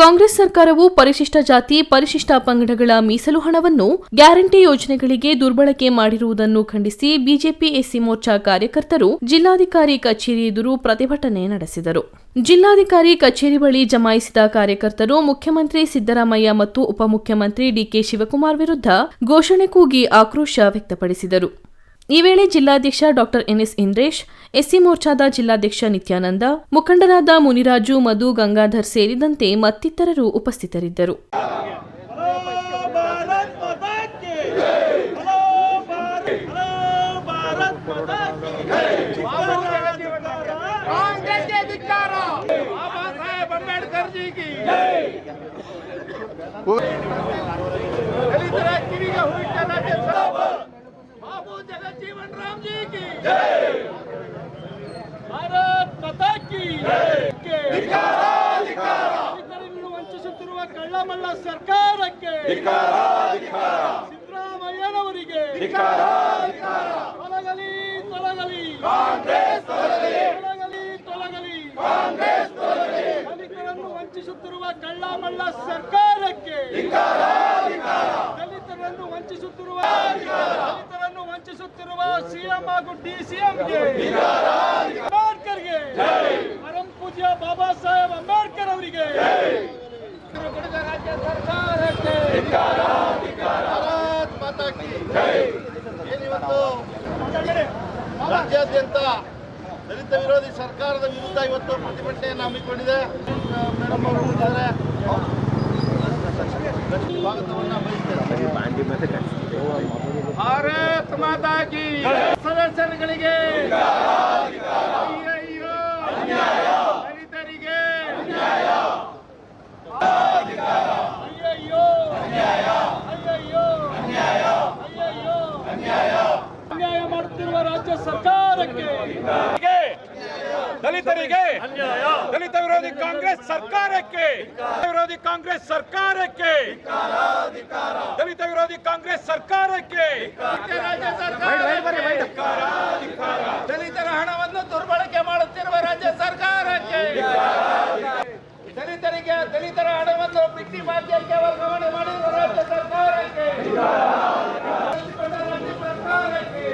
ಕಾಂಗ್ರೆಸ್ ಸರ್ಕಾರವು ಪರಿಶಿಷ್ಟ ಜಾತಿ, ಪರಿಶಿಷ್ಟ ಪಂಗಡಗಳ ಮೀಸಲು ಹಣವನ್ನು ಗ್ಯಾರಂಟಿ ಯೋಜನೆಗಳಿಗೆ ದುರ್ಬಳಕೆ ಮಾಡಿರುವುದನ್ನು ಖಂಡಿಸಿ ಬಿಜೆಪಿ ಎಸ್ಸಿ ಮೋರ್ಚಾ ಕಾರ್ಯಕರ್ತರು ಜಿಲ್ಲಾಧಿಕಾರಿ ಕಚೇರಿ ಎದುರು ಪ್ರತಿಭಟನೆ ನಡೆಸಿದರು. ಜಿಲ್ಲಾಧಿಕಾರಿ ಕಚೇರಿ ಬಳಿ ಜಮಾಯಿಸಿದ ಕಾರ್ಯಕರ್ತರು ಮುಖ್ಯಮಂತ್ರಿ ಸಿದ್ದರಾಮಯ್ಯ ಮತ್ತು ಉಪಮುಖ್ಯಮಂತ್ರಿ ಡಿಕೆ ಶಿವಕುಮಾರ್ ವಿರುದ್ಧ ಘೋಷಣೆ ಕೂಗಿ ಆಕ್ರೋಶ ವ್ಯಕ್ತಪಡಿಸಿದರು. ಈ ವೇಳೆ ಜಿಲ್ಲಾಧ್ಯಕ್ಷ ಡಾಕ್ಟರ್ ಎನ್ಎಸ್ ಇಂದ್ರೇಶ್, ಎಸ್ಸಿ ಮೋರ್ಚಾದ ಜಿಲ್ಲಾಧ್ಯಕ್ಷ ನಿತ್ಯಾನಂದ, ಮುಖಂಡರಾದ ಮುನಿರಾಜು, ಮಧು, ಗಂಗಾಧರ್ ಸೇರಿದಂತೆ ಮತ್ತಿತರರು ಉಪಸ್ಥಿತರಿದ್ದರು. भारत माता की हेलो भारत हेलो भारत माता की ಕಾಂಗ್ರೆಸ್ಗೆ ಧಿಕ್ಕಾರ ಬಾಬಾ ಸಾಹೇಬ್ ಅಂಬೇಡ್ಕರ್ ಜಿ ಕಿ ದಲಿತರ ಕಿವಿಗೆ ಹುಯಿಟ್ಟ ರಾಜ್ಯ ಬಾಬು ಜಗಜ್ಜೀವನ್ ರಾಮ್ ಜಿ ಕಿ ಭಾರತ್ ಮಾತಾ ಕಿ ದಲಿತರನ್ನು ವಂಚಿಸುತ್ತಿರುವ ಕಳ್ಳಮಳ್ಳ ಸರ್ಕಾರಕ್ಕೆ ಸಿದ್ದರಾಮಯ್ಯನವರಿಗೆ ತೊಲಗಲಿ ತೊಲಗಲಿ ತೊಲಗಲಿ ತೊಲಗಲಿ ದಲಿತರನ್ನು ವಂಚಿಸುತ್ತಿರುವ ಕಳ್ಳಮಳ್ಳ ಸರ್ಕಾರಕ್ಕೆ ಸಿಎಂ ಹಾಗೂ ಡಿಸಿಎಂಗೆ ಅಂಬೇಡ್ಕರ್ಗೆ ಪರಂ ಪೂಜ್ಯ ಬಾಬಾ ಸಾಹೇಬ್ ಅಂಬೇಡ್ಕರ್ ಅವರಿಗೆ ರಾಜ್ಯ ಸರ್ಕಾರಕ್ಕೆ ಏನಿವತ್ತು ರಾಜ್ಯಾದ್ಯಂತ ದಲಿತ ವಿರೋಧಿ ಸರ್ಕಾರದ ವಿರುದ್ಧ ಇವತ್ತು ಪ್ರತಿಭಟನೆಯನ್ನು ಹಮ್ಮಿಕೊಂಡಿದೆ. ಮೇಡಮ್ ಅವರು ಇದ್ದಾರೆ. ಸ್ವಾಗತವನ್ನ ಬಯಸ್ತೇನೆ ಭಾರತ್ ಮಾತಾ ಕಿ ಸದಸ್ಯರುಗಳಿಗೆ ದಲಿತರಿಗೆ ಅಯ್ಯಯ್ಯೋ ಅಯ್ಯಯ್ಯೋ. ಅನ್ಯಾಯ ಮಾಡುತ್ತಿರುವ ರಾಜ್ಯ ಸರ್ಕಾರಕ್ಕೆ ದಲಿತರಿಗೆ ದಲಿತ ವಿರೋಧಿ ಕಾಂಗ್ರೆಸ್ ಸರ್ಕಾರಕ್ಕೆ ವಿರೋಧಿ ಕಾಂಗ್ರೆಸ್ ಸರ್ಕಾರಕ್ಕೆ ದಲಿತ ವಿರೋಧಿ ಕಾಂಗ್ರೆಸ್ ಸರ್ಕಾರಕ್ಕೆ ರಾಜ್ಯ ಸರ್ಕಾರ ದಲಿತರ ಹಣವನ್ನು ದುರ್ಬಳಕೆ ಮಾಡುತ್ತಿರುವ ರಾಜ್ಯ ಸರ್ಕಾರಕ್ಕೆ ದಲಿತರಿಗೆ ದಲಿತರ ಹಣವನ್ನು ಬಿಟ್ಟಿ ಮಾಧ್ಯಮಕ್ಕೆ ವರ್ಗಾವಣೆ ಮಾಡಿರುವ ರಾಜ್ಯ ಸರ್ಕಾರಕ್ಕೆ ರಾಜ್ಯ ಸರ್ಕಾರಕ್ಕೆ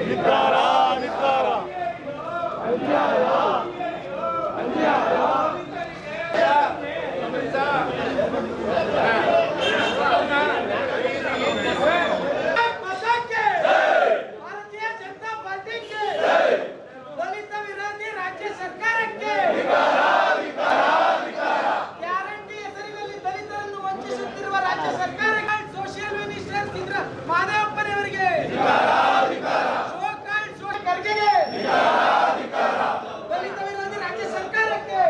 ಭಾರತೀಯ ಜನತಾ ಪಾರ್ಟಿಗೆ ದಲಿತ ವಿರೋಧಿ ರಾಜ್ಯ ಸರ್ಕಾರಕ್ಕೆ ಗ್ಯಾರಂಟಿ ಹೆಸರಿನಲ್ಲಿ ದಲಿತರನ್ನು ವಂಚಿಸುತ್ತಿರುವ ರಾಜ್ಯ ಸರ್ಕಾರಕ್ಕೆ ಸೋಷಿಯಲ್ ಮಿನಿಸ್ಟರ್ ಸಿದ್ರ ಮಾದೇವಪ್ಪನವರಿಗೆ ಸೋಕಾಲ್ಡ್ ಸೋ ಖರ್ಗೆಗೆ ದಲಿತ ವಿರೋಧಿ ರಾಜ್ಯ ಸರ್ಕಾರಕ್ಕೆ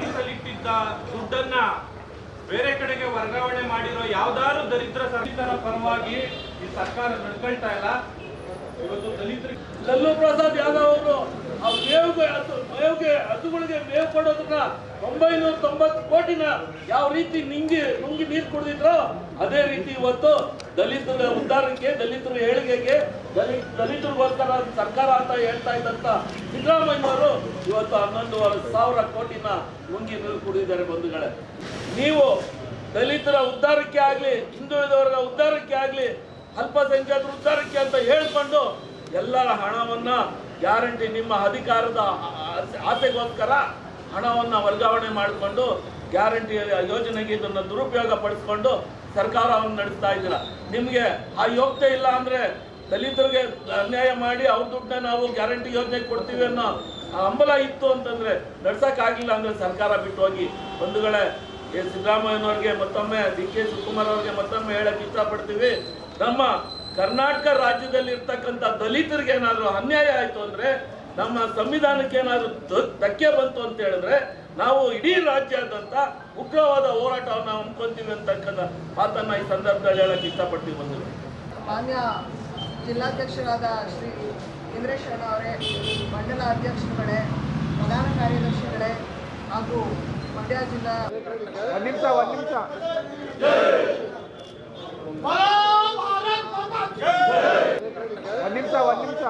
ಮೀಸಲಿಟ್ಟಿದ್ದ ದುಡ್ಡನ್ನ ಬೇರೆ ಕಡೆಗೆ ವರ್ಗಾವಣೆ ಮಾಡಿರೋ ಯಾವ್ದಾದ್ರು ದರಿದ್ರ ಸಂಹಿತರ ಪರವಾಗಿ ಈ ಸರ್ಕಾರ ನಡ್ಕೊಳ್ತಾ ಇಲ್ಲ. ಇವತ್ತು ದಲಿತರಿಗೆ ಲಲ್ಲು ಪ್ರಸಾದ್ ಯಾದವ್ ಅವರು ಆ ಮೇವುಗೆ ಹಸುಗಳಿಗೆ ಮೇವು ಕೊಡೋದನ್ನ ಒಂಬೈನೂರ ತೊಂಬತ್ತು ಕೋಟಿನ ಯಾವ ರೀತಿ ನಿಂಗಿ, ನುಂಗಿ ನೀರು ಕುಡಿದಿದ್ರೋ ಅದೇ ರೀತಿ ಇವತ್ತು ದಲಿತರ ಉದ್ಧಾರಕ್ಕೆ, ದಲಿತರ ಏಳಿಗೆಗೆ, ದಲಿತ, ದಲಿತರಿಗೋಸ್ಕರ ಸರ್ಕಾರ ಅಂತ ಹೇಳ್ತಾ ಇದ್ದಂತ ಸಿದ್ದರಾಮಯ್ಯವರು ಇವತ್ತು ಹನ್ನೊಂದುವರೆ ಸಾವಿರ ಕೋಟಿನ ನುಂಗಿ ನೀರು ಕುಡಿದಿದ್ದಾರೆ ಬಂಧುಗಳೇ. ನೀವು ದಲಿತರ ಉದ್ಧಾರಕ್ಕೆ ಆಗ್ಲಿ, ಹಿಂದುಳಿದವರ ಉದ್ಧಾರಕ್ಕೆ ಆಗ್ಲಿ, ಅಲ್ಪಸಂಖ್ಯಾತರ ಉದ್ಧಾರಕ್ಕೆ ಅಂತ ಹೇಳ್ಕೊಂಡು ಎಲ್ಲರ ಹಣವನ್ನ ಗ್ಯಾರಂಟಿ ನಿಮ್ಮ ಅಧಿಕಾರದ ಆಸೆಗೋಸ್ಕರ ಹಣವನ್ನ ವರ್ಗಾವಣೆ ಮಾಡಿಕೊಂಡು ಗ್ಯಾರಂಟಿ ಯೋಜನೆಗೆ ಇದನ್ನು ದುರುಪಯೋಗ ಪಡಿಸ್ಕೊಂಡು ಸರ್ಕಾರವನ್ನು ನಡೆಸ್ತಾ ಇದ್ದೀರ? ನಿಮಗೆ ಆ ಯೋಗ್ಯತೆ ಇಲ್ಲ ಅಂದರೆ ದಲಿತರಿಗೆ ಅನ್ಯಾಯ ಮಾಡಿ ಅವ್ರ ದುಡ್ಡನ್ನ ನಾವು ಗ್ಯಾರಂಟಿ ಯೋಜನೆಗೆ ಕೊಡ್ತೀವಿ ಅನ್ನೋ ಹಂಬಲ ಇತ್ತು ಅಂತಂದರೆ ನಡ್ಸೋಕ್ಕಾಗಿಲ್ಲ ಅಂದರೆ ಸರ್ಕಾರ ಬಿಟ್ಟು ಹೋಗಿ. ಎ ಸಿದ್ದರಾಮಯ್ಯನವ್ರಿಗೆ ಮತ್ತೊಮ್ಮೆ, ಡಿ ಕೆ ಶಿವಕುಮಾರ್ ಅವ್ರಿಗೆ ಮತ್ತೊಮ್ಮೆ ಹೇಳಕ್ಕೆ ಇಷ್ಟಪಡ್ತೀವಿ. ನಮ್ಮ ಕರ್ನಾಟಕ ರಾಜ್ಯದಲ್ಲಿ ಇರ್ತಕ್ಕಂಥ ದಲಿತರಿಗೆ ಏನಾದರೂ ಅನ್ಯಾಯ ಆಯಿತು ಅಂದ್ರೆ ನಮ್ಮ ಸಂವಿಧಾನಕ್ಕೆ ಏನಾದರೂ ಧಕ್ಕೆ ಬಂತು ಅಂತ ಹೇಳಿದ್ರೆ ನಾವು ಇಡೀ ರಾಜ್ಯಾದ್ಯಂತ ಉಗ್ರವಾದ ಹೋರಾಟವನ್ನು ಹಮ್ಮಿಕೊಂತೀವಿ ಅಂತಕ್ಕಂಥ ಮಾತನ್ನ ಈ ಸಂದರ್ಭದಲ್ಲಿ ಹೇಳಕ್ ಇಷ್ಟಪಡ್ತೀವಿ ಬಂಧುಗಳು. ಮಾನ್ಯ ಜಿಲ್ಲಾಧ್ಯಕ್ಷರಾದ ಶ್ರೀ ಇಂದ್ರೇಶ್ ಶರ್ಮ ಅವರೇ ಮಂಡಲ ಅಧ್ಯಕ್ಷರುಗಳೇ ಪ್ರಧಾನ ಕಾರ್ಯದರ್ಶಿಗಳೇ ಹಾಗೂ ಮಂಡ್ಯ ಜಿಲ್ಲಾ ಭಾರತ್ ಮಾತಾ ಕಿ ಒಂದು ನಿಮಿಷ ಒಂದು ನಿಮಿಷ.